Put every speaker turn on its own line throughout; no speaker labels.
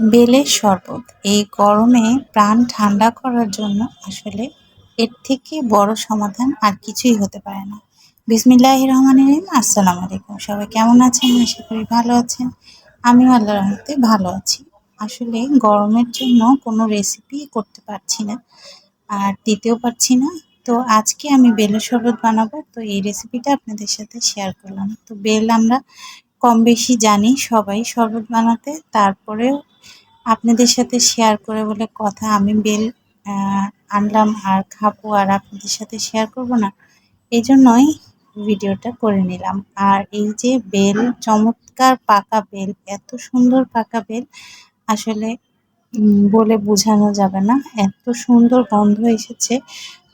বেলের শরবত। এই গরমে প্রাণ ঠান্ডা করার জন্য আসলে এর থেকে বড় সমাধান আর কিছুই হতে পারে না। বিসমিল্লাহ রহমান রহিম। আসসালামু আলাইকুম। সবাই কেমন আছেন? আশা করি ভালো আছেন। আমিও আল্লাহ রহমতে ভালো আছি। আসলে গরমের জন্য কোনো রেসিপি করতে পারছি না আর দিতেও পারছি না। তো আজকে আমি বেলের শরবত বানাবো। তো এই রেসিপিটা আপনাদের সাথে শেয়ার করলাম। তো বেল আমরা কম বেশি জানি সবাই শরবত বানাতে। তারপরেও আপনাদের সাথে শেয়ার করে বলে কথা আমি বেল আনলাম আর খাব আর আপনাদের সাথে শেয়ার করব না। এই জন্যই ভিডিওটা করে নিলাম। আর এই যে বেল, চমৎকার পাকা বেল, এত সুন্দর পাকা বেল, আসলে বলে বোঝানো যাবে না। এত সুন্দর গন্ধ এসেছে।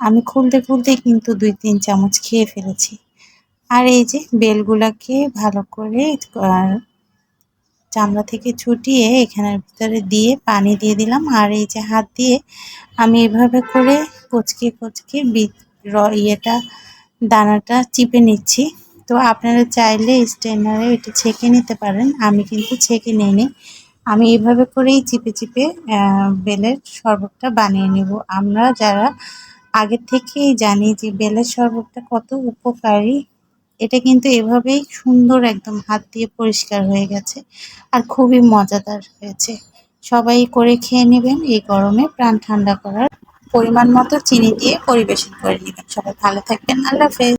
আমি খুলতে খুলতে কিন্তু দুই, তিন চামচ খেয়ে ফেলেছি। আর এই যে বেলগুলাকে ভালো করে চামড়া থেকে ছুটিয়ে এখানের ভিতরে দিয়ে পানি দিয়ে দিলাম। আর এই যে হাত দিয়ে আমি এভাবে করে কচকে কচকে ইয়েটা, দানাটা চিপে নিচ্ছি। তো আপনারা চাইলে স্টেনারে এটা ছেঁকে নিতে পারেন, আমি কিন্তু ছেঁকে নিইনি। আমি এভাবে করেই চিপে চিপে বেলের শরবতটা বানিয়ে নেব। আমরা যারা আগের থেকেই জানি যে বেলের শরবতটা কত উপকারী এটা কিন্তু এভাবেই সুন্দর একদম হাত দিয়ে পরিষ্কার হয়ে গেছে আর খুবই মজাদার হয়েছে। সবাই করে খেয়ে নেবেন, এই গরমে প্রাণ ঠান্ডা করার পরিমাণ মতো চিনি দিয়ে পরিবেশন করে নেবেন। সবাই ভালো থাকবেন, আল্লাহ হাফেজ।